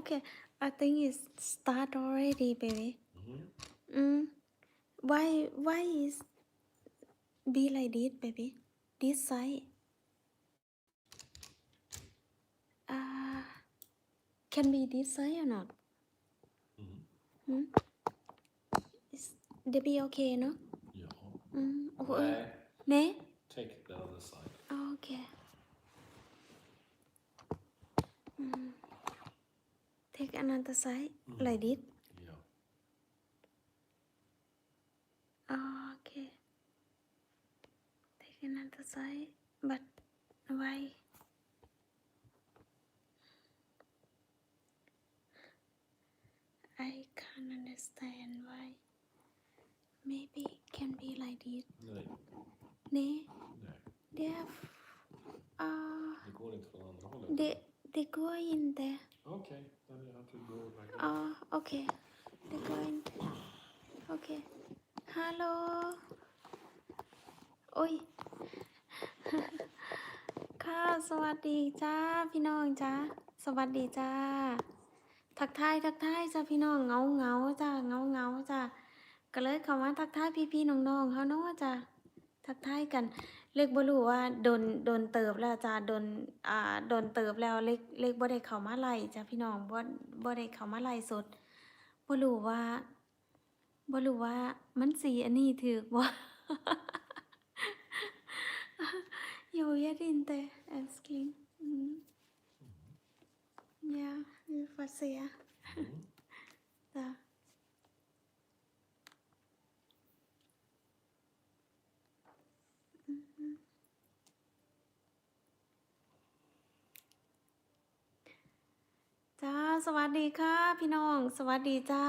okay. I think it's start already, baby. Mhm. Mm. Why why is be like this, baby? This side. Uh, can be this side or not? Mhm. Hmm? Is they be okay, no? Ja. Mm. Oh, uh, ne? take the other side. Okay. Mm. Take another side like this. Ja. Oh, okay. Take another side, but why? I can't understand why. Maybe it can be like this. Nej, Nee, nej. they have. Uh, Det går inte från andra hållet. they they go in there. Okej, then you have to go like that. Oh, okay. They go in there. Okay. Hello. โอ้ยค่ะ สวัสดีจ้า พี่น้องจ้า สวัสดีจ้า ทักทายทักทายจ้าพี่น้องเงาเงาจ้าเงาเงาจ้าก็เลยเข้ามาทักทายพี่พี่ๆน้องๆเขาเนาะจ้าทักทายกัน เล็กบ่รู้ว่าโดนโดนเติบแล้วจ้าโดนอ่าโดนเติบแล้วเล็กเล็กบ่ได้เข้ามาไล่จ้าพี่น้องบ่บ่ได้เข้ามาไล่สดบ่รู้ว่าบ่รู้ว่ามันสีอันนี้ถูกบ่ Jo, jag vet inte älskling. Mm. Ja, vi får se. Mm. Där. Mhm. จ้า จ้าสวัสดีค่ะ พี่น้อง สวัสดีจ้า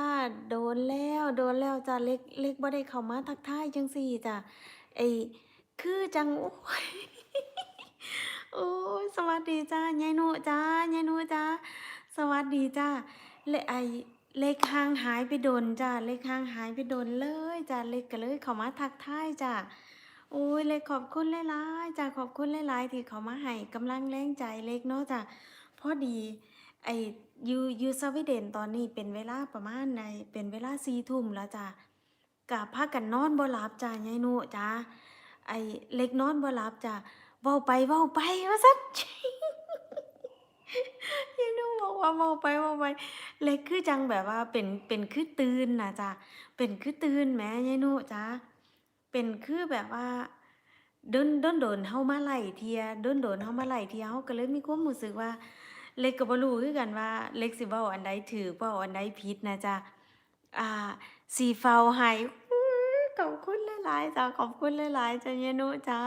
โดนแล้วโดนแล้วจ้าเล็กเล็กบ่ได้เข้ามาทักทายจังซี่จ้ะไอ้คือจังโอ้ยโอ้ยสวัสดีจ้ายายหนูจ้ายายหนูจ้าสวัสดีจ้าเลไอเล็กห่างหายไปโดนจ้าเล็กห่างหายไปโดนเลยจ้าเล็กก็เลยเข้ามาทักทายจ้า โอ้ยเล็กขอบคุณหลายๆจ้าขอบคุณหลายๆที่เขามาให้กำลังแรงใจเล็กเนาะจ้าพอดีไอยูยูสวีเดนตอนนี้เป็นเวลาประมาณในเป็นเวลาสี่ทุ่มแล้วจ้ะกะพากันนอนบ่หลับจ้ะยายหนูจ้ะไอเล็กนอนบ่หลับจ้ะเว้าไปเว้าไปว่าซั่นยายนูบอกว่าเว้าไปเว้าไป เล็กคือจังแบบว่าเป็นเป็นคือตื่นนะจ้ะเป็นคือตื่นแหมยายนูจ้ะ เป็นคือแบบว่าโดนโดนโดนเฮามาไหลเทียโดนโดนเฮามาไหลเทียเฮาก็เลยมีความรู้สึกว่า เล็กก็บ่รู้คือกันว่าเล็กสิเว้าอันใดถูกเว้าอันใดผิดนะจ๊ะอ่าสิเฝ้าให้ขอบคุณหลายๆจ้ะขอบคุณหลายๆจ้ะยายนูจ้ะ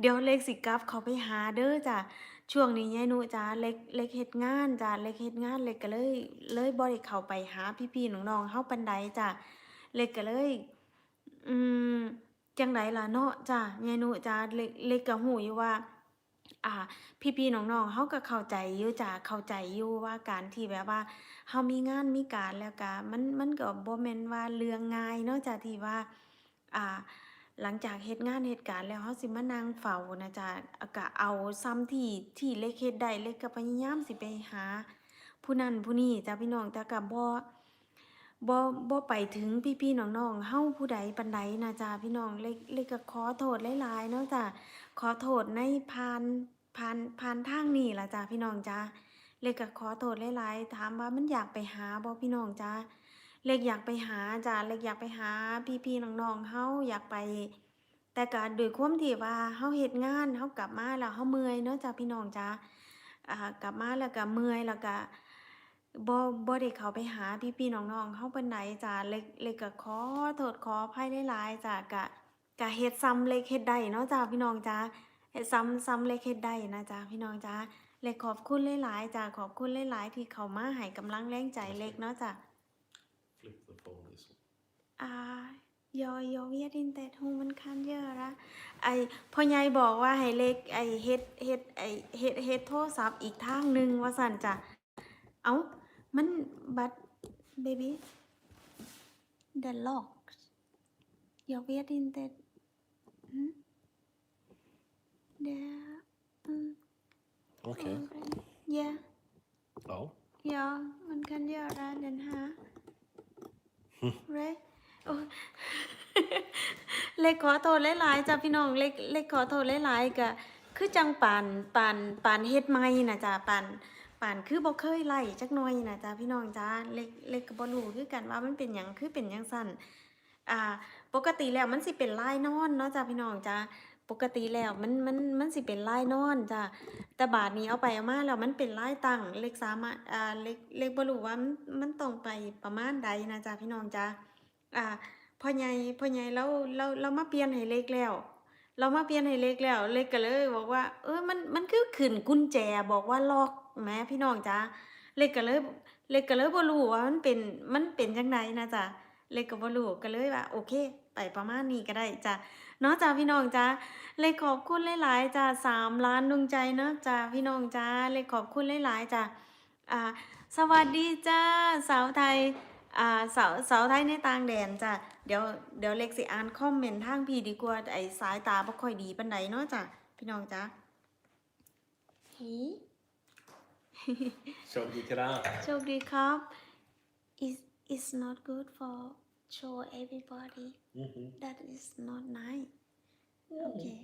เดี๋ยวเล็กสิกลับเขาไปหาเด้อจ้ะช่วงนี้ยายนูจ้ะเล็กเล็กเฮ็ดงานจ้ะเล็กเฮ็ดงานเล็กก็เลยเลยบ่ได้เข้าไปหาพี่ๆน้องๆเฮาปานใดจ้ะเล็กก็เลย อืม จังไดล่ะเนาะจ้ะยายหนูจ้ะเล็กเล็กก็ฮู้อยู่ว่า อ่า พี่ๆน้องๆเฮาก็เข้าใจอยู่จ้ะเข้าใจอยู่ว่าการที่แบบว่าเฮามีงานมีการแล้วก็มันมันก็บ่แม่นว่าเรื่องง่ายเนาะจ้ะที่ว่า อ่า หลังจากเฮ็ดงานเฮ็ดการแล้วเฮาสิมานั่งเฝ้านะจ้ะก็เอาส่ำที่ที่เล็กเฮ็ดได้เล็กก็พยายามสิไปหา ผู้นั้นผู้นี้จ้ะพี่น้องแต่ก็บ่ บ่บ่ไปถึงพี่ๆน้องๆเฮาผู้ใดปานใดนะจ้ะพี่น้องเล็กเล็กก็ขอโทษหลายๆเนาะจ้ะขอโทษในผ่านผ่านผ่านทางนี้ล่ะจ้ะพี่น้องจ้าเล็กก็ขอโทษหลายๆถามว่ามันอยากไปหาบ่พี่น้องจ้าเล็กอยากไปหาจ้ะเล็กอยากไปหาพี่ๆน้องๆเฮาอยากไป แต่ก็ด้วยความที่ว่าเฮาเฮ็ดงานเฮากลับมาแล้วเฮาเมื่อยเนาะจ้ะพี่น้องจ้าอ่ากลับมาแล้วก็เมื่อยแล้วก็ บ่บ่ได้เข้าไปหาพี่ๆน้องๆเฮาปานใดจ้ะเล็กเล็กก็ขอโทษขออภัยหลายๆจ้ะก็ก็เฮ็ดซ้ำเล็กเฮ็ดได้เนาะจ้ะพี่น้องจ้าเฮ็ดซ้ำซ้ำเล็กเฮ็ดได้นะจ๊ะพี่น้องจ๊ะเล็กขอบคุณหลายๆจ้ะขอบคุณหลายๆที่เข้ามาให้กำลังแรงใจเล็กเนาะจ้ะ Flip the phone this way. อ่า jag jag vet inte hur man kan göra ไอพ่อใหญ่บอกว่าให้เล็กไอเฮ็ดเฮ็ดไอเฮ็ดเฮ็ดโทรศัพท์อีกทางหนึงว่าซั่นจ้ะเอ้า มันบัด baby the lock jag vet inte mm? the mm, Okej. yeah Ja. Ja, man kan göra den här. Right? โอ้ยเล็กขอโทษหลายๆจ้ะพี่น้องเล็กเล็กขอโทษหลายๆก็คือจังปานปานปานเฮ็ดใหม่น่ะจ้ะปานปาน คือบ่เคยไล่จักหน่อยนะจ้ะพี่น้องจ้าเล็กเล็กก็บ่รู้คือกันว่ามันเป็นหยังคือเป็นจังซั่นอ่าปกติแล้วมันสิเป็นลายนอนเนาะจ้ะพี่น้องจ้าปกติแล้วมันมันมันสิเป็นลายนอนจ้ะแต่บาดนี้เอาไปเอามาแล้วมันเป็นลายตั้งเล็กสามอ่าเล็กเล็กบ่รู้ว่ามันมันต้องไปประมาณใดนะจ้ะพี่น้องจ้าอ่าพ่อใหญ่พ่อใหญ่เราเราเรามาเปลี่ยนให้เล็กแล้วเรามาเปลี่ยนให้เล็กแล้ว เล็กก็เลยบอกว่า เออมันมันคือขึ้นกุญแจบอกว่าล็อก แหมพี่น้องจ้าเล็กก็เลยเล็กก็เลยบ่รู้ว่ามันเป็นมันเป็นจังไดนะจ๊ะเล็กก็บ่รู้ก็เลยว่า โอเค ไปประมาณนี้ก็ได้จ้ะเนาะจ้าพี่น้องจ้าเล็กขอบคุณหลายๆจ้าสามล้านดวงใจเนาะจ้าพี่น้องจ้าเล็กขอบคุณหลายๆจ้าอ่าสวัสดีจ้าสาวไทยอ่าสาวสาวไทยในต่างแดนจ้ะเดี๋ยวเดี๋ยวเล็กสิอ่านคอมเมนต์ทางพี่ดีกว่าไอ้สายตาบ่ค่อยดีปานใดเนาะจ้ะพี่น้องจ้ะฮี Kör vi till det här? โชคดีครับ is is not good for show everybody Mhm. that is not nice okay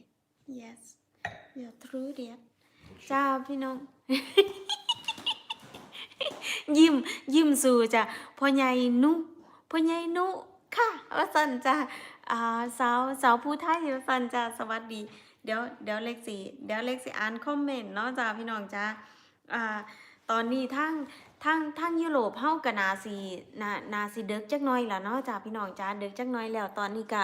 yes you're true dear จ้าพี่น้อง ยิ้มยิ้มสู่จ้ะพ่อใหญ่นุพ่อใหญ่นุค่ะว่าสันจ้ะอ่าสาวสาวผู้ไทยว่าสันจ้ะสวัสดี เดี๋ยวเดี๋ยวเล็กสิเดี๋ยวเล็กสิอ่านคอมเมนต์เนาะจ้ะพี่น้องจ้ะ อ่าตอนนี้ทั้งทั้งทั้งยุโรปเฮาก็น่าสิน่านาสิเดึกจักน่อยล่ะเนาะจ้ะพี่น้องจ้ะเดึกจักน่อยแล้วตอนนี้ก็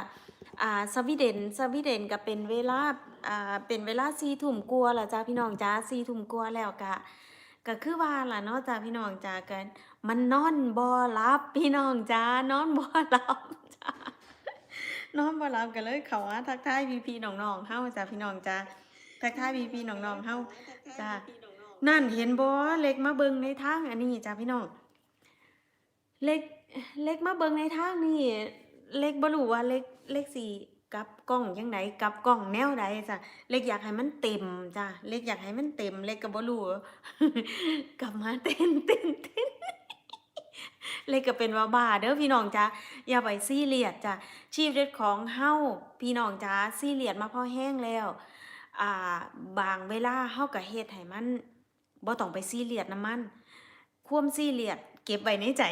อ่าสวีเดนสวีเดนก็เป็นเวลาอ่าเป็นเวลา4ทุ่มกว่าแล้วจ้ะพี่น้องจ้ะ4ทุ่มกว่าแล้วก็ก็คือว่าล่ะเนาะจ้าพี่น้องจ้ากัน มันนอนบ่หลับพี่น้องจ้านอนบ่หลับจ้านอนบ่หลับก็เลยเข้ามาทักทายพี่ๆน้องๆเฮาจ้าพี่น้องจ้าทักทายพี่ๆน้องๆเฮาจ้า นั่นเห็นบ่เล็กมาเบิงในทางอันนี้จ้าพี่น้องเล็กเล็กมาเบิงในทางนี่ เล็กบรูว่าเล็กเล็กสิกลับกล้องจังไดกลับกล้องแนวใดจ้ะเล็กอยากให้มันเต็มจ้ะเล็กอยากให้มันเต็ม เล็กก็บ่รู้กลับมาเต้นเต้นเต้นเลยก็เป็นว่าบ้าเด้อพี่น้องจ้าอย่าไปซี่เรียสจ้ะชีวิตของเฮ้าพี่น้องจ้าซี่เรียสมาพอแห้งแล้ว อ่า บางเวลาเฮ้าก็เฮ็ดให้มัน บ่ต้องไปซีเรียสนํมันความซีเรียสเก็บไว้ในใจ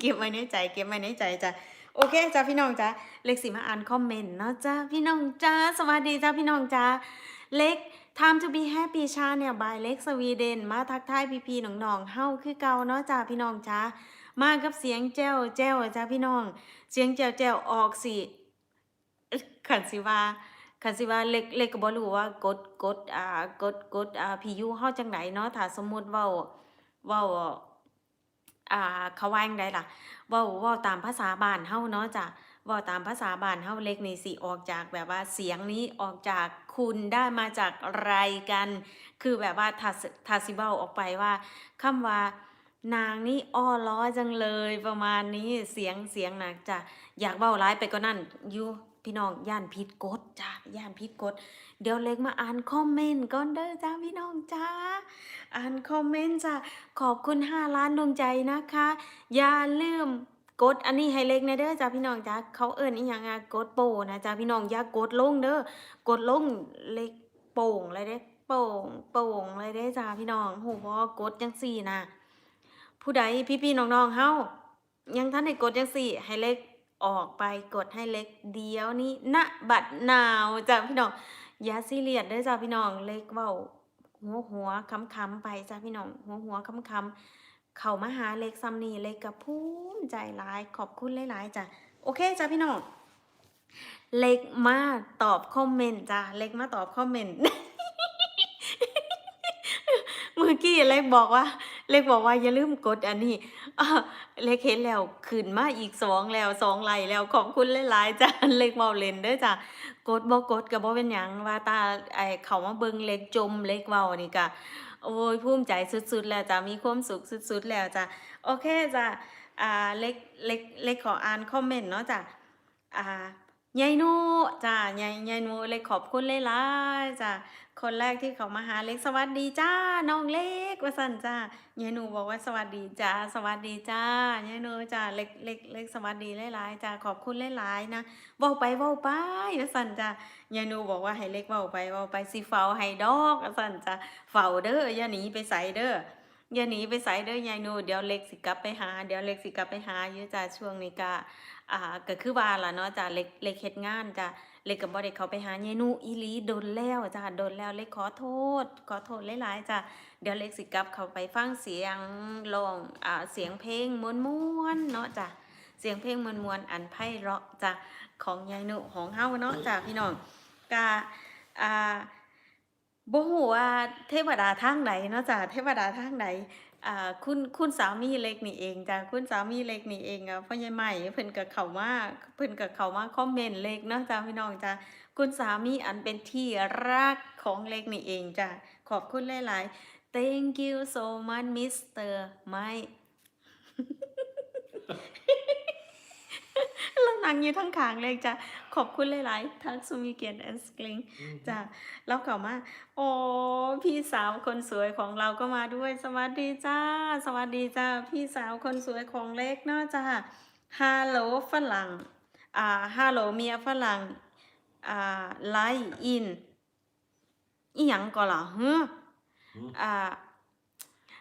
เก็บไว้ในใจ เก็บไว้ในใจจ้ะโอเคจ้าพี่น้องจ้าเล็กสิมาอ่านคอมเมนต์เนาะจ้าพี่น้องจ้าสวัสดีจ้าพี่น้องจ้าเล็ก Time to be happy ชาเนี่ยบายเล็กสวีเดน มาทักทายพี่ๆน้องๆเฮาคือเก่าเนาะจ้าพี่น้องจ้ามากับเสียงแจ้วแจ้วจ้าพี่น้อง เสียงแจ้วแจ้วออกสิขันสิว่า ขันสิว่าเล็กเล็กก็บ่รู้ว่ากดกดอ่ากดกดอ่าพี่ยู่เฮาจังไดเนาะถ้าสมมุติเว้าเว้าอ่าเขาว่าจังใดล่ะเว้าเว้าตามภาษาบ้านเฮาเนาะจ้ะเว่าตามภาษาบ้านเฮาเล็กนี่สิออกจากแบบว่าเสียงนี้ออกจากคุณได้มาจากอะไรกัน คือแบบว่าถ้าสถ้าสิเว้าออกไปว่าคำว่านางนี่อ้อล้อจังเลยประมาณนี้เสียงเสียงน่ะจะอยากเว้าหลายไปกว่านั้นอยู่ พี่น้องย่านผิดกฎจ้าย่านผิดกฎเดี๋ยวเล็กมาอ่านคอมเมนต์ก่อนเด้อจ้าพี่น้องจ้าอ่านคอมเมนต์จ้าขอบคุณ5ล้านดวงใจนะคะ อย่าลืมกดอันนี้ให้เล็กน่เด้อจ้าพี่น้องจ้าเขาเอิ้นอีหยังอะกดโป่นะจ้าพี่น้องอย่ากดลงเด้อกดลงเล็กโป่งเลยเด้โป่งโป่งเลยเด้จ้าพี่น้องโหบ่กดจังซี่นะผู้ใดพี่ๆน้องๆเฮายังทันได้กดจังซี่ ให้เล็ก ออกไปกดให้เล็กเดียวนี้ณบัดนาวจ้าพี่น้องอย่าซีเรียสด้อจ้าพี่น้องเล็กเว้าหัวหัวๆค้ำไปจ้าพี่น้องหัวหัวๆค้ำเข้ามาหาเล็กซัมนีเล็กกับภูมิใจหลายขอบคุณหลายๆจ้ะโอเคจ้ะพี่น้องเล็กมาตอบคอมเมนต์จ้ะเล็กมาตอบคอมเมนต์เมื่อกี้เล็กบอกว่า เล็กบอกว่าอย่าลืมกดอันนี้เล็กเห็นแล้วขึ้นมาอีกสองแล้วสองไลค์แล้วขอบคุณหลายๆจ้ะเล็กเมาเล่นเด้อจ้ะกดบ่กดก็บ่เป็นหยังว่าตาไอเขามาเบิงเล็กจมเล็กเว้านี่ก็โอ้ยภูมิใจสุดๆแล้วจ้ะมีความสุขสุดๆแล้วจ้ะโอเคจ้ะอ่าเล็กเล็กเล็กขออ่านคอมเมนต์เนาะจ้ะอ่ายายนูจ้ายายยายนูเล็กขอบคุณหลายๆจ้ะ คนแรกที่เขามาหาเล็กสวัสดีจ้าน้องเล็กว่าสันจ้ายายนูบอกว่าสวัสดีจ้าสวัสดีจ้ายายนูจ้าเล็กเล็กเล็กสวัสดีหลายๆจ้าขอบคุณหลายๆนะเว้าไปเว้าไปว่าสันจ้ายายนูบอกว่าให้เล็กเว้าไปเว้าไปสิเฝ้าให้ดอกว่าสันจ้าเฝ้าเด้ออย่าหนีไปใส่เด้อ อย่าหนีไปไสเด้อยายนูเดี๋ยวเล็กสิกลับไปหา เดี๋ยวเล็กสิกลับไปหาอยู่จ้าช่วงนี้ก็อ่าก็คือว่าล่ะเนาะจ้ะเล็กเล็กเฮ็ดงานจ้ะเล็กก็บ่ได้เขาไปหายายนูอีลีโดนแล้วจ้ะโดนแล้วเล็กขอโทษ ขอโทษหลายๆจ้ะเดี๋ยวเล็กสิกลับเขาไปฟังเสียงร้องอ่าเสียงเพลงม่วนๆเนาะจ้ะเสียงเพลงมวนๆอันไพเราะจ้ะของยายนุของเฮาเนาะจ้ะพี่น้องก็อ่า บ่ฮู้ว่าเทวดาทางใดเนาะจ้ะเทวดาทางใดอ่าคุณคุณสามีเล็กนี่เองจ้ะคุณสามีเล็กนี่เองอะพ่อใหญ่ใหม่เพิ่นก็เขามาเพิ่นก็เขามาคอมเมนต์เล็กเนาะจ้ะพี่น้องจ้ะคุณสามีอันเป็นที่รักของเล็กนี่เองจ้ะขอบคุณหลายๆ thank you so much Mr. Mike นั่งอยู่ทั้งขางเลยจ้ะขอบคุณหลายๆ ทักสุมิเกียรติแอนสกลิงจ้ะแล้วเขามา โอ้พี่สาวคนสวยของเราก็มาด้วย สวัสดีจ้า สวัสดีจ้า พี่สาวคนสวยของเล็กเนาะจ้าฮัลโหลฝรั่ง อ่าฮัลโหลเมียฝรั่ง อ่าไลอินอีหยังก็ล่ะเฮ้อ Mm. อ่า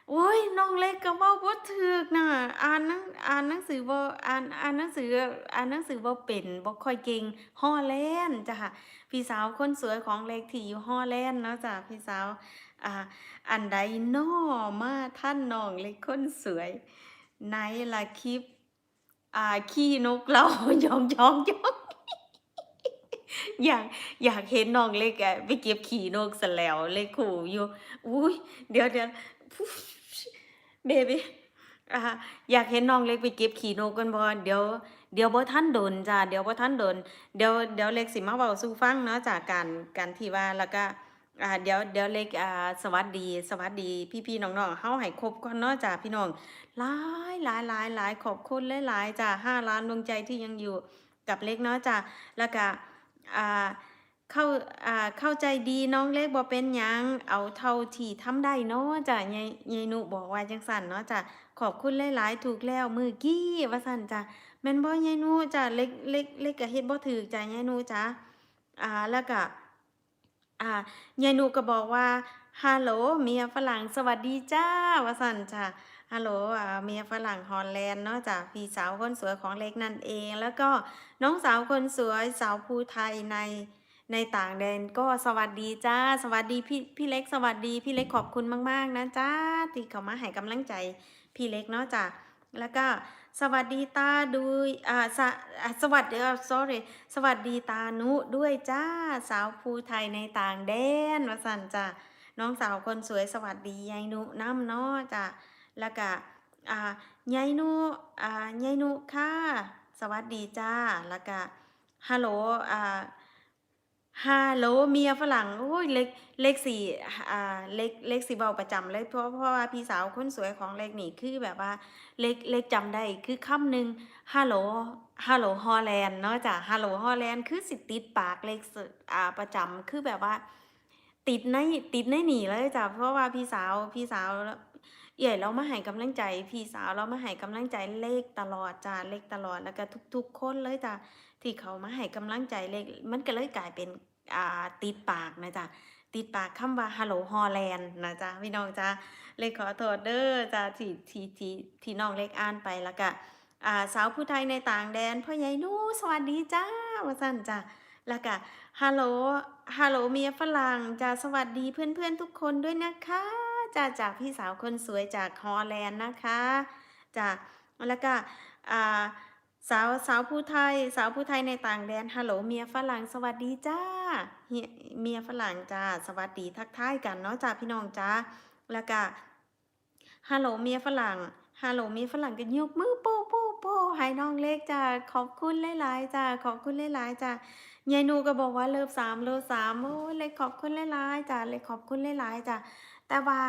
โอ้ยน้องเล็กก็เว้าบ่ถูกน่ะ อ่านหนังอ่านหนังสือบ่อ่านอ่านหนังสืออ่านหนังสือบ่เป็นบ่ค่อยเก่งฮอลแลนด์จ้ะพี่สาวคนสวยของเล็กที่อยู่ฮอลแลนด์เนาะจ้ะพี่สาวอ่าอันใดน้อมาท่านน้องเล็กคนสวยไหนล่ะคลิปอ่าขี้นกเราหยอกๆๆอยากอยากเห็นน้องเล็กอะไปเก็บขี้นกซะแล้วเล็กขู่อยู่อุ๊ยเดี๋ยวๆ เบบีอ่าอยากเห็นน้องเล็กไปเก็บขี้นกกันบ่เดี๋ยวเดี๋ยวบ่ทันโดนจ้ะเดี๋ยวบ่ทันโดนเดี๋ยวเดี๋ยวเล็กสิมาเว้าสู่ฟังเนาะจากการการที่ว่าแล้วก็อ่าเดี๋ยวเดี๋ยวเล็กอ่าสวัสดี สวัสดีพี่ๆน้องๆเฮาให้ครบก่อนเนาะจ้ะพี่น้องหลายหลายหลายหลายขอบคุณหลายๆจ้ะ5ล้านดวงใจที่ยังอยู่กับเล็กเนาะจ้ะแล้วก็อ่า เข้าอ่าเข้าใจดีน้องเล็กบ่เป็นหยังเอาเท่าที่ทำได้เนาะจ้ะยายยายหนุบอกว่าจังซั่นเนาะจ้ะขอบคุณหลายๆถูกแล้วมือกี้ว่าซั่นจ้ะแม่นบ่ยายหนุจ้ะเล็กเล็กเล็กก็เฮ็ดบ่ถูกจ้ะยายหนุจ้ะอ่าแล้วก็อ่ายายหนุก็บอกว่าฮัลโหลเมียฝรั่งสวัสดีจ้าว่าซั่นจ้ะฮัลโหลอ่าเมียฝรั่งฮอลแลนด์เนาะจ้ะพี่สาวคนสวยของเล็กนั่นเอง แล้วก็น้องสาวคนสวยสาวภูไทยใน ในต่างแดนก็สวัสดีจ้า สวัสดีพี่พี่เล็ก สวัสดีพี่เล็กขอบคุณมาก ๆ นะจ้าที่เขามาให้กำลังใจพี่เล็กเนาะจ้ะแล้วก็สวัสดีตาดูอ่าสะอ่าสวัสดีอ่า sorry สวัสดีตานุด้วยจ้าสาวภูไทยในต่างแดนวสันจ้ะน้องสาวคนสวยสวัสดียายนุน้ำเนาะจ้ะแล้วก็อ่ายายนุอ่ายายนุค่ะสวัสดีจ้าแล้วก็ฮัลโหลอ่า ฮัลโหลเมียฝรั่งโอ้ยเล็กเล็กสิอ่าเล็กเล็กสิเว้าประจำเลยเพราะเพราะว่าพี่สาวคนสวยของเล็กนี่คือแบบว่าเล็กเล็กจำได้คือคำหนึ่งฮัลโหลฮัลโหลฮอลแลนด์เนาะจ้ะฮัลโหลฮอลแลนด์คือสิติดปากเล็กอ่าประจำคือแบบว่า ติดในติดในหนีเลยจ้ะเพราะว่าพี่สาวพี่สาวเอี่เรามาให้กำลังใจ พี่สาวเรามาให้กำลังใจเลขตลอดจ้ะเลขตลอดแล้วก็ทุก ๆ คนเลยจ้ะที่เขามาให้กำลังใจเลขมันก็เลยกลายเป็น อ่าติดปากนะจ๊ะติดปากคำว่าฮัลโหลฮอลแลนด์นะจ๊ะพี่น้องจ้ะเล็กขอโทษเด้อจ้ะที่ที่ที่ที่น้องเล็กอ่านไปแล้วก็อ่าสาวผู้ไทยในต่างแดนพ่อใหญ่นูสวัสดีจ้าว่าซั่นจ้ะแล้วก็ฮัลโหลฮัลโหลเมียฝรั่งจ้ะสวัสดีเพื่อนๆทุกคนด้วยนะคะจ้ะจากพี่สาวคนสวยจากฮอลแลนด์นะคะจ้ะแล้วก็อ่า สาวสาวผู้ไทย สาวผู้ไทยในต่างแดนฮัลโหลเมียฝรั่งสวัสดีจ้าเมียฝรั่งจ้าสวัสดีทักทายกันเนาะจ้าพี่น้องจ้าแล้วก็ฮัลโหลเมียฝรั่งฮัลโหลเมียฝรั่งก็ยกมือโป้โป้โป้ให้น้องเล็กจ้าขอบคุณหลายๆจ้าขอบคุณหลายๆจ้ายายนูก็บอกว่าเลิฟสามเลิฟสามโอ้เล็กขอบคุณหลายๆจ้าเล็กขอบคุณหลายๆจ้าแต่ว่า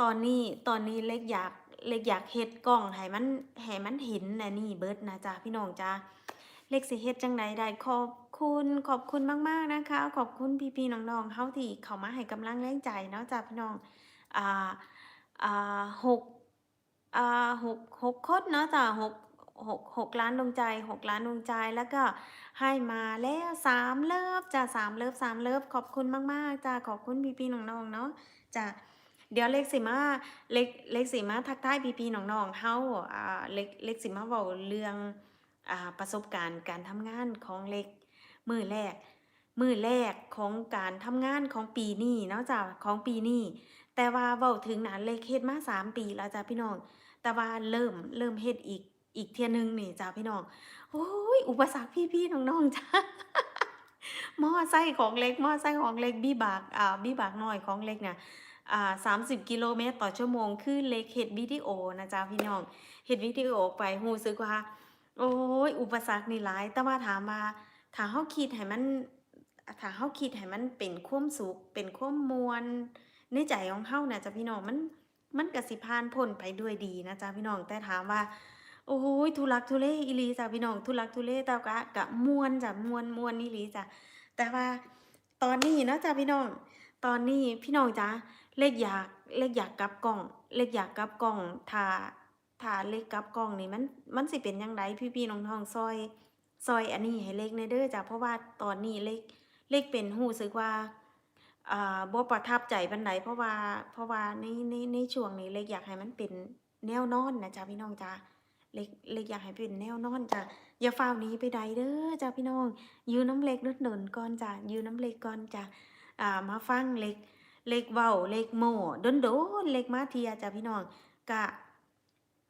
ตอนนี้ตอนนี้เล็กอยาก เล็กอยากเฮ็ดกล้องให้มันให้มันเห็นนะนี่เบิดนะจ้ะพี่น้องจ้ะเล็กสิเฮ็ดจังใดได้ขอบคุณขอบคุณมากๆนะคะ ขอบคุณพี่ๆน้องๆเฮาที่เข้ามาให้กำลังแรงใจเนาะจ้ะพี่น้องอ่าอ่า6อ่า6 6คนเนาะจ้ะ6 6 6ล้านดวงใจ6ล้านดวงใจแล้วก็ให้มาแล้ว3เลิฟจ้ะ3เลิฟ3เลิฟขอบคุณมากๆจ้ะขอบคุณพี่ๆน้องๆเนาะจ้ะ เดี๋ยวเล็กสิมาเล็กเล็กสิมาทักทายพี่ๆน้องๆเฮาอ่าเล็กเล็กสิมาเว้าเรื่องอ่าประสบการณ์การทำงานของเล็กมือแรก มือแรกของการทำงานของปีนี้เนาะจ้ะของปีนี้แต่ว่าเว้าถึงน่ะเล็กเฮ็ดมา3ปีแล้วจ้ะพี่น้อง แต่ว่าเริ่มเริ่มเฮ็ดอีกอีกเที่ยนึงนี่จ้ะพี่น้องโอ้ยอุปสรรคพี่ๆน้องๆจ้ะมอไซค์ของเล็กมอไซค์ของเล็กบิบากอ่าบิบากน้อยของเล็กเนี่ย 30 กิโลเมตรต่อชั่วโมง คือเล็กเฮ็ดวิดีโอนะจ๊ะพี่น้องเฮ็ดวิดีโอไปรู้สึกว่า โอ๊ยอุปสรรคนี่หลาย แต่ว่าถามว่าถ้าเฮาคิดให้มันถ้าเฮาคิดให้มันเป็นความสุขเป็นความมวนในใจของเฮานะจ้ะพี่น้องมันมันกสิผ่านพ้นไปด้วยดีนะจ๊ะพี่น้องแต่ถามว่าโอ้โฮทุลักทุเลอีลีจ้ะพี่น้องทุลักทุเลแต่ก็ก็ม่วนจ้ะมวนมวนอีหลีจ้ะแต่ว่าตอนนี้เนาะจ้ะพี่น้อง ตอนนี้พี่น้องจ๋า เล็กอยากเล็กอยากกลับกล้อง เล็กอยากกลับกล้องถ้าถ้าเล็กกลับกล้องนี่มันมันสิเป็นจั่งใดพี่น้องๆช่วยช่วยอันนี้ให้เล็กแหน่เด้อจ้ะเพราะว่าตอนนี้เล็กเล็กเป็นรู้สึกว่าอ่าบ่ประทับใจปานใดเพราะว่าเพราะว่าในในในช่วงนี้เล็กอยากให้มันเป็นแนวนอนนะจ้ะพี่น้องจ๋าเล็กเล็กอยากให้เป็นแนวนอนจ้ะอย่าฟ้าวนี้ไปใดเด้อจ้ะพี่น้องยู่นำเล็กโดนๆก่อนจ้ะยู่นำเล็กก่อนจ้ะอ่ามาฟังเล็ก เล็กเว้าเล็กโม้โดนเล็กมาเทียจ้ะพี่น้องก็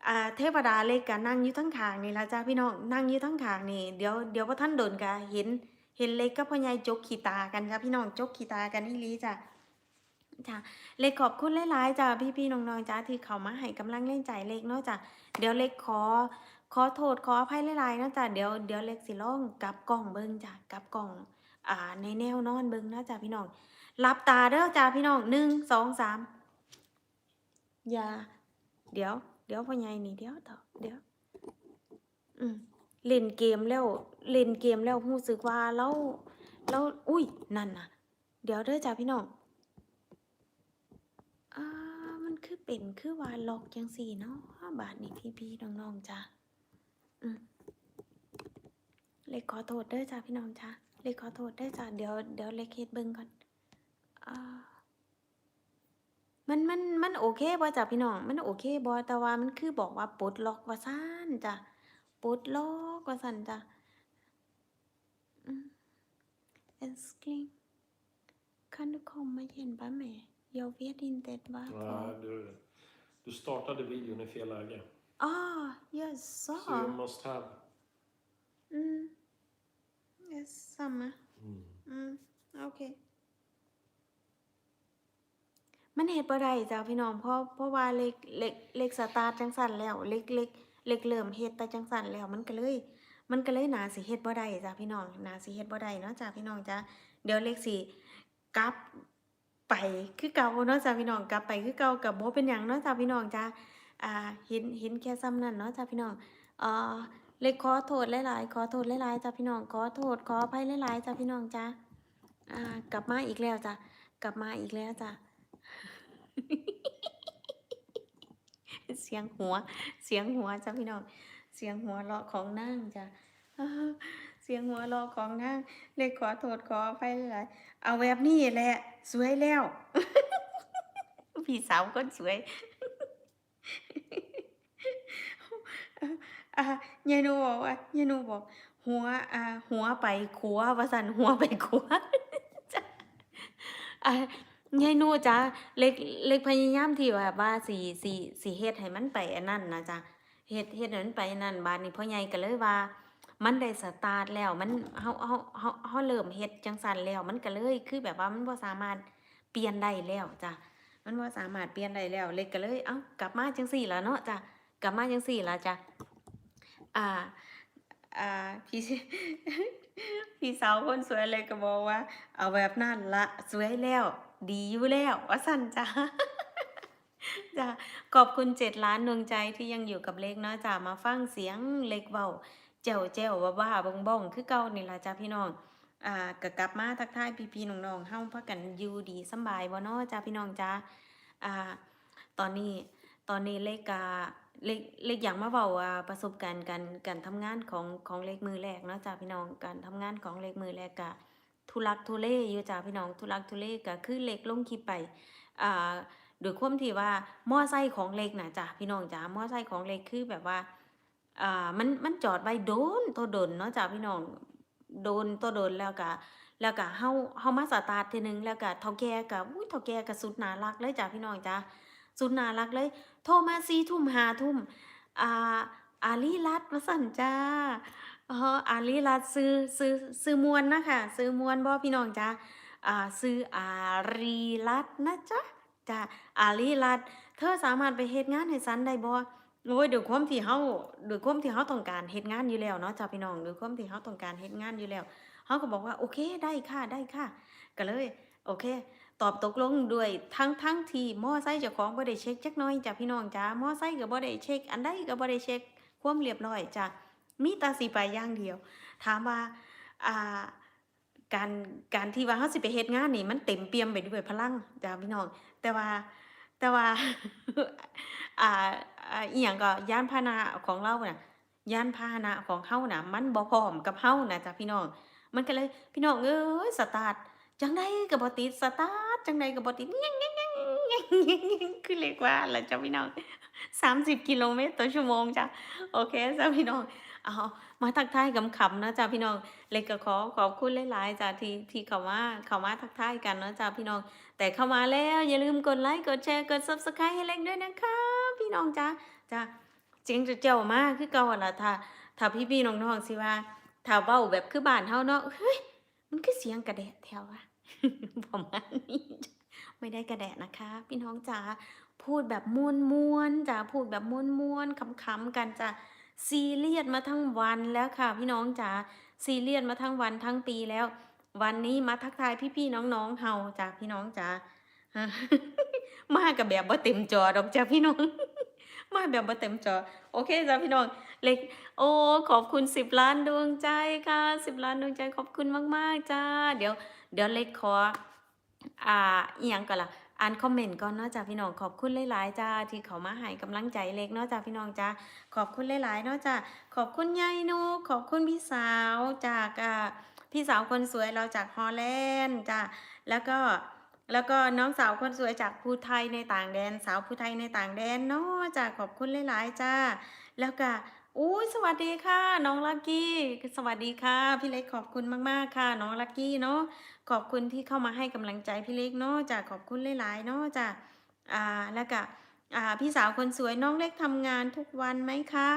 อ่าเทวดาเล็กก็นั่งอยู่เทิงขางนี่ละจ้ะพี่น้องนั่งอยู่เทิงขางนี่เดี๋ยวเดี๋ยวบ่ทันโดนก็เห็น เห็นเล็กกับพ่อใหญ่จกขีตากันจ้ะพี่น้องจกขีตากันอีหลีจ้ะจ้ะเล็กขอบคุณหลายๆจ้ะพี่ๆน้องๆจ้ะที่เขามาให้กำลังแรงใจเล็กเนาะจ้ะเดี๋ยวเล็กขอขอโทษขออภัยหลายๆเนาะจ้ะเดี๋ยวเดี๋ยวเล็กสิลองกับกล้องเบิ่งจ้ะกับกล้องอ่าในแนวนอนเบิ่งเนาะจ้ะพี่น้อง หลับตาเด้อจ้ะพี่น้อง1 2 3อย่า เดี๋ยว เดี๋ยวพ่อใหญ่นี่เดี๋ยวเถาะเดี๋ยว อืมเล่นเกมแล้ว เล่นเกมแล้วรู้สึกว่าเราเราอุ๊ยนั่นน่ะ เดี๋ยวเด้อจ้ะพี่น้องอ่ามันคือเป็นคือว่าล็อกจังซี้เนาะบาดนี้พี่ๆน้องๆจ้ะอืมเล็กขอโทษเด้อจ้ะพี่น้องจ้ะเล็กขอโทษเด้อจ้ะเดี๋ยวเดี๋ยวเล็กเฮ็ดเบิ่งก่อน อ่า มัน มัน มันโอเคบ่จ้ะพี่น้อง มันโอเคบ่แต่ว่ามันคือบอกว่าปลดล็อกว่าซั้นจ้ะปลดล็อกว่าซั้นจ้ะอืม Älskling, kan du komma och hjälpa mig? Jag vet inte varför. Nej, du, du startade videon i fel läge. Ah, jaså? Så you must have. Mm. Yes, samma. Mm. อืมโอเค มันเฮ็ดบ่ได้จ้ะพี่น้องเพราะเพราะว่าเล็กเล็กเล็กสตาร์จังซั้นแล้วเล็กเล็กเล็กเริ่มเฮ็ดแต่จังซั้นแล้วมันก็เลย มันก็เลยหนาสิเฮ็ดบ่ได้จ้ะพี่น้องหนาสิเฮ็ดบ่ได้เนาะจ้ะพี่น้องจ้ะเดี๋ยวเล็กสิกลับไปคือเก่าเนาะจ้ะพี่น้องกลับไปคือเก่าก็บ่เป็นหยังเนาะจ้ะพี่น้องจ้ะอ่าเห็นเห็นแค่ส่ำนั้นเนาะจ้ะพี่น้องเอ่อเล็กขอโทษหลายๆขอโทษหลายๆจ้ะพี่น้องขอโทษขออภัยหลายๆจ้ะพี่น้องจ้ะอ่ากลับมาอีกแล้วจ้ะกลับมาอีกแล้วจ้ะ เสียงหัว เสียงหัวจ้ะพี่น้อง เสียงหัวเราะของนางจ้ะอาเสียงหัวเราะของนางเล็กขอโทษขออภัยหลายเอาแบบนี้แหละ สวยแล้ว พี่สาวคนสวยอ่ายายนูบอกว่ายายนูบอก หัวอ่าหัวไปขัวว่าซั่นหัวไปขัวจ้ะอ่า ยายนูจ้ะเล็กเล็กพยายามที่แบบว่าสิสิสิเฮ็ดให้มันไปอันนั้นนะจ้ะเฮ็ดเฮ็ดให้มันไปอันนั้นบัดนี้พ่อใหญ่ก็เลยว่า มันได้สตาร์ตแล้วมันเฮาเฮาเฮาเฮาเริ่มเฮ็ดจังซั้นแล้ว มันก็เลยคือแบบว่ามันบ่สามารถเปลี่ยนได้แล้วจ้ะมันบ่สามารถเปลี่ยนได้แล้ว เล็กก็เลยเอ้ากลับมาจังซี้ล่ะเนาะจ้ะกลับมาจังซี้ล่ะจ้ะอ่าอ่าพี่พี่สาวคนสวยเลยก็บอกว่า เอาแบบนั้นละสวยแล้ว ดีอยู่แล้วว่าซั่นจ้ะจ้ะขอบคุณ7ล้านดวงใจที่ยังอยู่กับเล็กเนาะจ้ะมาฟังเสียงเล็กเว้าแจ้วๆบ้าบ้องคือเก่านี่ละจ้ะพี่น้องอ่ากกลับมาทักทายพี่ๆน้องๆเฮาพากันอยู่ดีสบายบ่เนาะจ้าพี่น้องจ้าอ่าตอนนี้ตอนนี้เล็กกาเล็กเล็กอย่ากมาเว้าอ่าประสบการณ์การการทำงานของของเล็กมือแรกเนาะจ้าพี่น้องการทำงานของเล็กมือแรกกะ ทุลักทุเลอยู่จ้าพี่น้องทุลักทุเลก็คือเล็กลงคลิปไปอ่าด้วยความที่ว่าม้อไซค์ของเล็กนะจ้าพี่น้องจ้าม้อไซค์ของเล็กคือแบบว่าอ่ามันมันจอดไว้โดนตัวโดนเนาะจ้าพี่น้องโดนตัวโดนแล้วก็แล้วก็เฮาเฮามาสตาร์ททีหนึงแล้วก็เฒ่าแก่ก็อุ้ยเฒ่าแก่ก็สุดน่ารักเลยจ้าพี่น้องจ้าสุดน่ารักเลย โทรมา4ทุ่ม5ทุ่มอ่าอาลีรัตน์ว่าซั่นจ้า อ๋ออาลีรัตน์ซื้อซื้อซื้อมวนนะคะซื้อมวนบ่พี่น้องจ้าอ่าซื้ออารีรัตน์นะจ๊ะจ้าอาลีรัตน์เธอสามารถไปเฮ็ดงานให้ฉันได้บ่โอ้ยด้วยความที่เฮาด้วยความที่เฮาต้องการเฮ็ดงานอยู่แล้วเนาะจ้าพี่น้องด้วยความที่เฮาต้องการเฮ็ดงานอยู่แล้วเฮาก็บอกว่าโอเคได้ค่ะได้ค่ะ ก็เลย โอเค ตอบตกลงด้วยทั้งทั้งที่มอไซค์เจ้าของบ่ได้เช็คจักน่อยจ้ะพี่น้องจ้ามอไซค์ก็บ่ได้เช็ค อันใดก็บ่ได้เช็คความเรียบร้อยจ้ะ มีต่สิไปอย่างเดียว ถามว่าอ่าการการที่ว่าเฮาสิไปเฮ็ดงานนี่มันเต็มเปี่ยมไปด้วยพลังจ้ะพี่น้อง แต่ว่าแต่ว่าอ่าอ่าอิหยังก็ยานพาหนะของเราน่ะยานพาหนะของเฮาน่ะ มันบ่พร้อมกับเฮาน่ะจ้ะพี่น้อง มันก็เลยพี่น้องเอ้ยสตาร์ทจังใดก็บ่ติดสตาร์ทจังใดก็บ่ติดคือเรียกว่าล่ะจ้ะพี่น้อง30กิโลเมตรต่อชั่วโมงจ้ะโอเคจ้ะพี่น้อง อ้ามาทักทายขำนะจ้ะพี่น้อง เล็กก็ขอขอบคุณหลายๆจ้ะที่ที่เข้ามาเข้ามาทักทายกันนะจ้ะพี่น้อง แต่เข้ามาแล้วอย่าลืมกดไลค์กดแชร์กด Subscribe ให้เล็กด้วยนะคะ พี่น้องจ้ะจ้ะเสียงจะเจ้ามากคือเก่าหั่นล่ะถ้าถ้าพี่ๆน้องๆสิว่าถ้าเว้าแบบคือบ้านเฮาเนาะเฮ้ยมันคือเสียงกระแดะแถวอะประมาณนี้ไม่ได้กระแดะนะคะ พี่น้องจ๋าพูดแบบม่วนๆจ้ะพูดแบบม่วนๆขำๆกันจ้ะ ซีเรียสมาทั้งวันแล้วค่ะ พี่น้องจ๋าซีเรียสมาทั้งวันทั้งปีแล้ว วันนี้มาทักทายพี่ๆน้องๆเฮาจ้ะพี่น้องจ๋ามากับแบบบ่าเต็มจอดอกจ้ะพี่น้อง มาแบบบ่าเต็มจอ โอเคจ้ะพี่น้อง เล็ก โอ้ ขอบคุณ10ล้านดวงใจค่ะ10ล้านดวงใจขอบคุณมากๆจ้า เดี๋ยว เดี๋ยวเล็กขอ อ่าอียงก่อนล่ะ อ่านคอมเมนต์ก่อนเนาะจ้ะพี่น้องขอบคุณหลายๆจ้าที่เขามาให้กำลังใจเล็กเนาะจ้ะพี่น้องจ้าขอบคุณหลายๆเนาะจ้ะขอบคุณยายนุกขอบคุณพี่สาวจากอ่าพี่สาวคนสวยเราจากฮอลแลนด์จ้ะแล้วก็แล้วก็น้องสาวคนสวยจากภูไทยในต่างแดน สาวภูไทยในต่างแดนเนาะจ้ะขอบคุณหลายๆจ้าแล้วก็อุ๊ยสวัสดีค่ะ น้องลักกี้ สวัสดีค่ะ พี่เล็กขอบคุณมากๆค่ะ น้องลักกี้เนาะ ขอบคุณที่เข้ามาให้กำลังใจพี่เล็กเนาะจ้ะขอบคุณหลายๆเนาะจ้ะอ่าแล้วก็อ่าพี่สาวคนสวยน้องเล็กทำงานทุกวันไหมคะ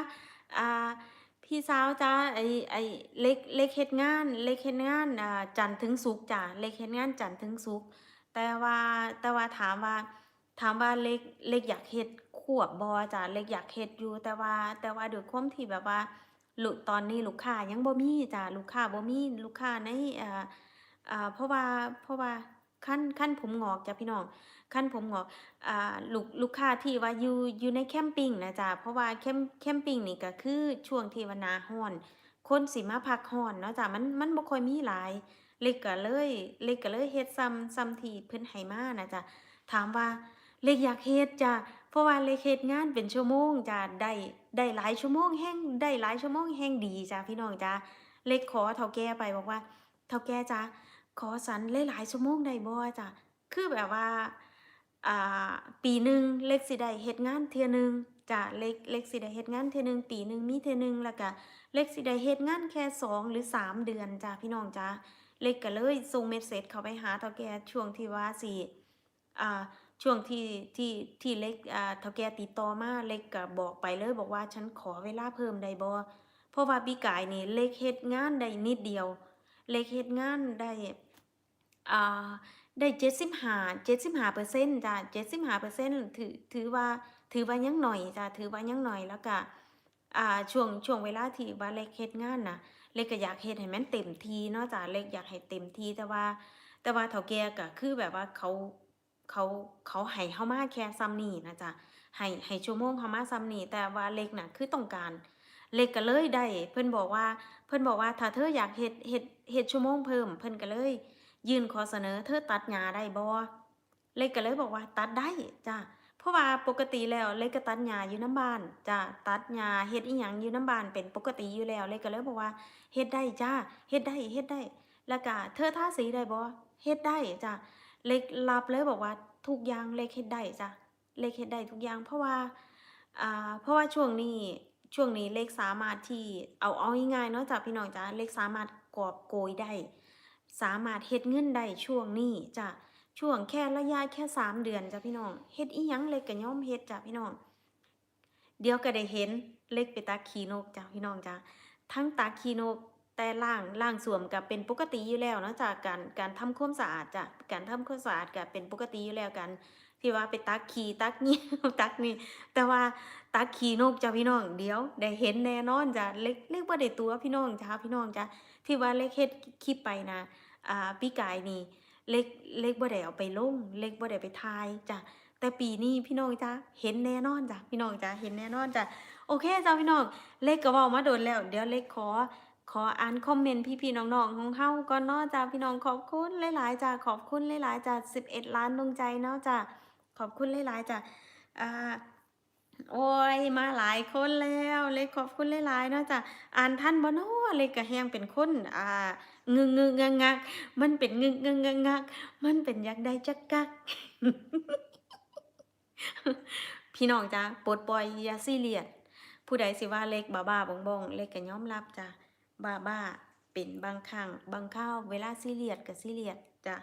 อ่าพี่สาวจ้าไอ้ไอ้เล็กเล็กเฮ็ดงานเล็กเฮ็ดงานอ่าจันทถึงศุกจ้ะเล็กเฮ็ดงานจันทถึงศุกแต่ว่าแต่ว่าถามว่าถามว่าเล็กเล็กอยากเฮ็ดควบบ่จ้ะเล็กอยากเฮ็ดอยู่ แต่ว่าแต่ว่าด้วยความที่แบบว่าลุตอนนี้ลูกค้ายังบ่มีจ้ะลูกค้าบ่มีลูกค้าในอ่า อ่าเพราะว่าเพราะว่าคันคันผมงอกจ้ะพี่น้องคันผมงอกอ่าลูกลูกค้าที่ว่าอยู่อยู่ในแคมปิ้งนะจ้ะเพราะว่าแคมแคมปิ้งนี่ก็คือช่วงที่ว่าหน้าร้อนคนสิมาพักร้อนเนาะจ้ะมันมันบ่ค่อยมีหลาย เล็กก็เลยเล็กก็เลยเฮ็ดส่ำส่ำที่เพิ่นให้มานะจ้ะถามว่าเล็กอยากเฮ็ดจ้ะเพราะว่าเล็กเฮ็ดงานเป็นชั่วโมงจ้ะได้ได้หลายชั่วโมงแฮ่งได้หลายชั่วโมงแฮ่งดีจ้ะพี่น้องจ้ะเล็กขอเฒ่าแก่ไปบอกว่า"เฒ่าแก่จ๊ะ ขอฉันหลายๆชั่วโมงได้บ่จ้ะ?"คือแบบว่าอ่าปีหนึ่งเล็กสิได้เฮ็ดงานเทื่อหนึ่งจ้ะเล็กเล็กสิได้เฮ็ดงานเทื่อหนึ่งปีหนึ่งมีเทื่อหนึ่งแล้วก็เล็กสิได้เฮ็ดงานแค่2หรือ3เดือนจ้ะพี่น้องจ้ะเล็กก็เลยส่งเมสเสจเขาไปหาเฒ่าแก่ช่วงที่ว่าสิอ่าช่วงที่ที่ที่เล็กอ่าเฒ่าแก่ติดต่อมาเล็กก็บอกไปเลยบอกว่า"ฉันขอเวลาเพิ่มได้บ่?"เพราะว่าปีกายนี่เล็กเฮ็ดงานได้นิดเดียว เล็กเฮ็ดงานได้ อ่าได้75 75%จ้ะ75%ถือถือว่าถือว่ายังหน้อยจ้ะถือว่ายังหน้อยแล้วก็อ่าช่วงช่วงเวลาที่ว่าเล็กเฮ็ดงานน่ะ เล็กก็อยากเฮ็ดให้มันเต็มทีเนาะจ้ะเล็กอยากให้เต็มทีแต่ว่า แต่ว่าเฒ่าแก่ก็คือแบบว่าเขาเขาเขาให้เรามาแค่ส่ำนี้น่ะจ้ะให้ให้ชั่วโมงเรามาส่ำนี้แต่ว่าเล็กน่ะคือต้องการเล็กก็เลยได้ เพิ่นบอกว่า เพิ่นบอกว่าถ้าเธออยากเฮ็ดเฮ็ดเฮ็ดชั่วโมงเพิ่ม เพิ่นก็เลย ยื่นข้อเสนอเธอตัดหญ้าได้บ่เล็กก็เลยบอกว่าตัดได้จ้ะเพราะว่าปกติแล้วเล็กก็ตัดหญ้าอยู่น้ำบ้านจ้ะตัดหญ้าเฮ็ดอิหยังอยู่น้ำบ้านเป็นปกติอยู่แล้วเล็กก็เลยบอกว่าเฮ็ดได้จ้ะเฮ็ดได้เฮ็ดได้ แล้วก็เธอทาสีได้บ่เฮ็ดได้จ้ะเล็กรับเลยบอกว่าทุกอย่างเล็กเฮ็ดได้จ้ะเล็กเฮ็ดได้ทุกอย่างเพราะว่าอ่าเพราะว่าช่วงนี้ช่วงนี้เล็กสามารถที่เอาเอาง่ายๆเนาะจ้ะพี่น้องจ๋าเล็กสามารถกอบโกยได้ สามารถเฮ็ดเงินได้ช่วงนี้จ้ะช่วงแค่ระยะแค่3เดือนจ้ะพี่น้องเฮ็ดอิหยังเล็กก็ยอมเฮ็ดจ้ะพี่น้อง เดี๋ยวก็ได้เห็นเล็กไปตักขี้นกจ้ะพี่น้องจ้ะทั้งตักขี้นกแต่ล้างล้างสวมก็เป็นปกติอยู่แล้วนะจ้ะการการทำความสะอาดจ้ะการทำความสะอาดก็เป็นปกติอยู่แล้วการที่ว่าไปตักขีตักเหยี่ยตักนี่แต่ว่าตักขีนกจ้ะพี่น้อง เดี๋ยวได้เห็นแน่นอนจ้ะเล็กเล็กบ่ได้ตัวพี่น้องจ้ะพี่น้องจ้ะที่ว่าเล็กเฮ็ดคลิปไปนะ อ่าปีกายนี่เล็กเล็กบ่ได้เอาไปลงเล็กบ่ได้ไปถ่ายจ้ะแต่ปีนี้พี่น้องจ้ะเห็นแน่นอนจ้ะพี่น้องจ้ะเห็นแน่นอนจ้ะโอเคจ้ะพี่น้องเล็กก็เว้ามาโดนแล้ว เดี๋ยวเล็กขอขออ่านคอมเมนต์พี่ๆน้องๆของเฮาก่อนเนาะจ้ะพี่น้องขอบคุณหลายๆจ้ะขอบคุณหลายๆจ้ะ11 ล้านดวงใจเนาะจ้ะขอบคุณหลายๆจ้ะอ่า โอ๊ยมาหลายคนแล้วเล็กขอบคุณหลายๆนะจ้ะอ่านทันบ่นาะเล็กก็แฮ่งเป็นคนอ่างึกๆงักมันเป็นงึกๆงักมันเป็นอยากได้จักกักพี่น้องจ้ะปลดปล่อยยาซีเรียสผู้ใดสิว่าเล็กบ้าๆบองเล็กก็ยอมรับจ้ะบ้าๆเป็นบางครั้งบางคราวเวลาซีเรียสก็ซีเรียสจ้ะ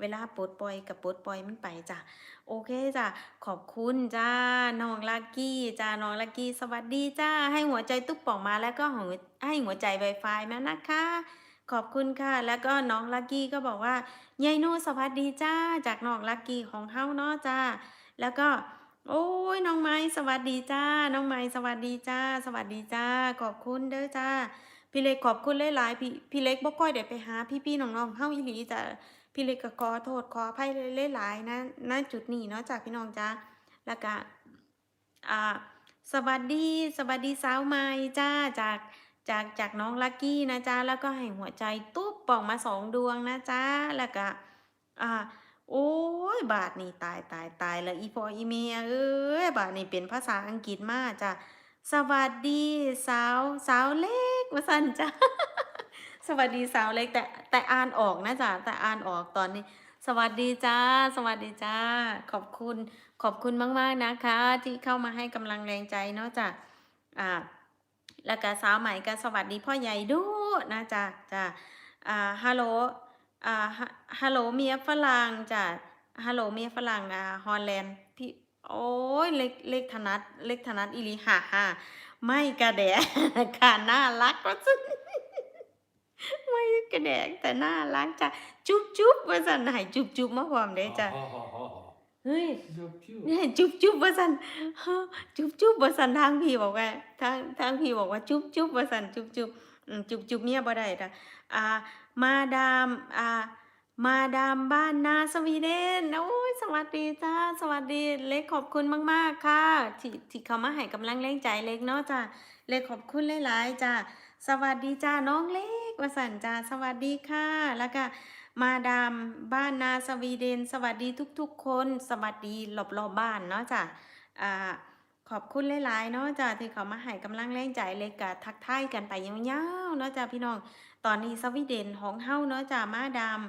เวลาปลดปล่อยก็ปลดปล่อยมันไปจ้ะโอเคจ้ะขอบคุณจ้าน้องลักกี้จ้าน้องลักกี้สวัสดีจ้าให้หัวใจตุ๊บป่องมาแล้วก็หัวให้หัวใจไวไฟมานะคะ ขอบคุณค่ะ แล้วก็น้องลักกี้ก็บอกว่ายายโนสวัสดีจ้าจากน้องลักกี้ของเฮาเนาะจ้าแล้วก็โอ๊ยน้องไม้สวัสดีจ้า น้องไม้สวัสดีจ้า สวัสดีจ้า ขอบคุณเด้อจ้า พี่เล็กขอบคุณหลายๆพี่พี่เล็กบ่ค่อยได้ไปหาพี่ๆน้องๆเฮาอีหลีจ้ะ พี่เล็กก็ขอโทษขออภัยหลายๆนะณจุดนี้เนาะจ้ะพี่น้องจ้าแล้วก็อ่าสวัสดีสวัสดีสาวใหม่จ้าจากจากจากน้องลักกี้นะจ๊ะแล้วก็ให้หัวใจตุ๊บป่องมา2ดวงนะจ๊ะแล้วก็อ่าโอ๊ยบาดนี้ตายตายตายแล้วอีพออีแม่เอ้ยบาดนี้เป็นภาษาอังกฤษมากจ้ะสวัสดีสาวสาวเล็กว่าซั่นจ้ะ สวัสดีสาวเล็กแต่แต่อ่านออกนะจ๊ะแต่อ่านออกตอนนี้ สวัสดีจ้า สวัสดีจ้า ขอบคุณ ขอบคุณมาก ๆนะคะ ที่เข้ามาให้กำลังแรงใจเนาะจ้ะอ่าแล้วก็สาวใหม่ก็สวัสดีพ่อใหญ่ด้วยนะจ๊ะจ้ะอ่าฮัลโหลอ่าฮัลโหลเมียฝรั่งจ้ะฮัลโหลเมียฝรั่งอ่าฮอลแลนด์พี่โอ๊ยเล็กเล็กถนัดเล็กถนัดอีลีฮ่าไม่กระแดะค่ะน่ารักว่าซั่น ไม่กระแดะแต่น่ารักจ้ะจุ๊บๆว่าซั่นให้จุ๊บๆมาพร้อมเด้จ้ะ Ha, ha, ha, ha. เฮ้ย Jup, jup. เนี่ยจุ๊บจุ๊บว่าสันเฮ้อจุ๊บจุ๊บว่าสันทางพี่บอกว่าทางทางพี่บอกว่าจุ๊บจุ๊บว่าสันจุ๊บจุ๊บอืมจุ๊บจุ๊บเมียบ่ได้จ้ะอ่า มาดามอ่ามาดามบ้านนาสวีเดน โอ๊ยสวัสดีจ้า สวัสดี เล็กขอบคุณมาก ๆ ค่ะ ที่ที่เข้ามาให้กำลังแรงใจเล็กเนาะจ้ะเล็กขอบคุณหลาย ๆ จ้ะสวัสดีจ้าน้องเล็ก วสันจ้าสวัสดีค่ะ แล้วก็มาดามบ้านนาสวีเดน สวัสดีทุกๆ คน สวัสดีรอบๆบ้านเนาะจ้ะอ่าขอบคุณหลายๆเนาะจ้ะที่เขามาให้กำลังแรงใจเล็กก็ทักทายกันไปยาวๆเนาะจ้ะพี่น้อง ตอนนี้สวีเดนของเฮาเนาะจ้ะมาดาม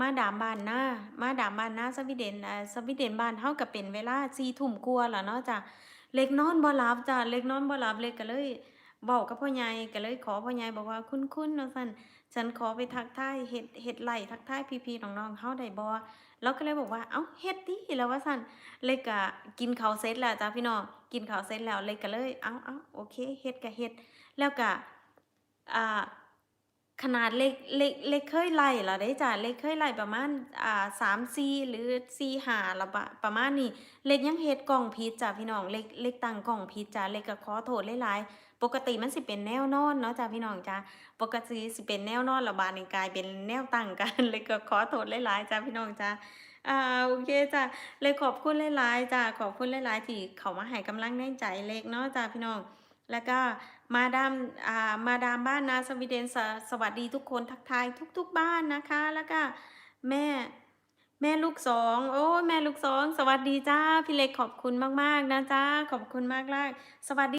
มาดามบ้านนามาดามบ้านนาสวีเดนอ่าสวีเดนบ้านเฮาก็เป็นเวลา4ทุ่มกว่าแล้วเนาะจ้ะเล็กนอนบ่หลับจ้ะเล็กนอนบ่หลับเล็กก็เลย เว้ากับพ่อใหญ่ก็เลยขอพ่อใหญ่บอกว่าคุณๆว่าซั่นฉันขอไปทักทายเฮ็ดเฮ็ดไหลทักทายพี่ๆน้องๆเฮาได้บ่เราก็เลยบอกว่าเอ้าเฮ็ดติแล้วว่าซั่นเล็กก็กินข้าวเสร็จแล้วจ้ะพี่น้องกินข้าวเสร็จแล้วเล็กก็เลยเอ้าวๆโอเคเฮ็ดก็เฮ็ดแล้วก็อ่าขนาดเล็กเล็กเล็กเคยไลก์แล้วเด้จ้ะเล็กเคยไลก์ประมาณอ่า3-4หรือ4-5แล้วปะประมาณนี้เล็กยังเฮ็ดกล้องผิดจ้ะพี่น้องเล็กเล็กตังกล้องผิดจ้ะเล็กก็ขอโทษหลายๆ ปกติมันสิเป็นแนวนอนเนาะจ้ะพี่น้องจ้ะปกติสิเป็นแนวนอนแล้วบัดในกายเป็นแนวตั้งกันเล็กก็ขอโทษหลายๆจ้ะพี่น้องจ้ะอ่าโอเคจ้ะเล็กขอบคุณหลายๆจ้ะขอบคุณหลายๆที่เขามาให้กำลังแรงใจเล็กเนาะจ้ะพี่น้อง แล้วก็มาดามอ่ามาดามบ้านนาสวีเดนสสวัสดีทุกคนทักทายทุก ๆ บ้านนะคะ แล้วก็แม่แม่ลูกสองโอ้แม่ลูกสอง สวัสดีจ้า พี่เล็กขอบคุณมาก ๆ นะจ้า ขอบคุณมากๆสวัสดี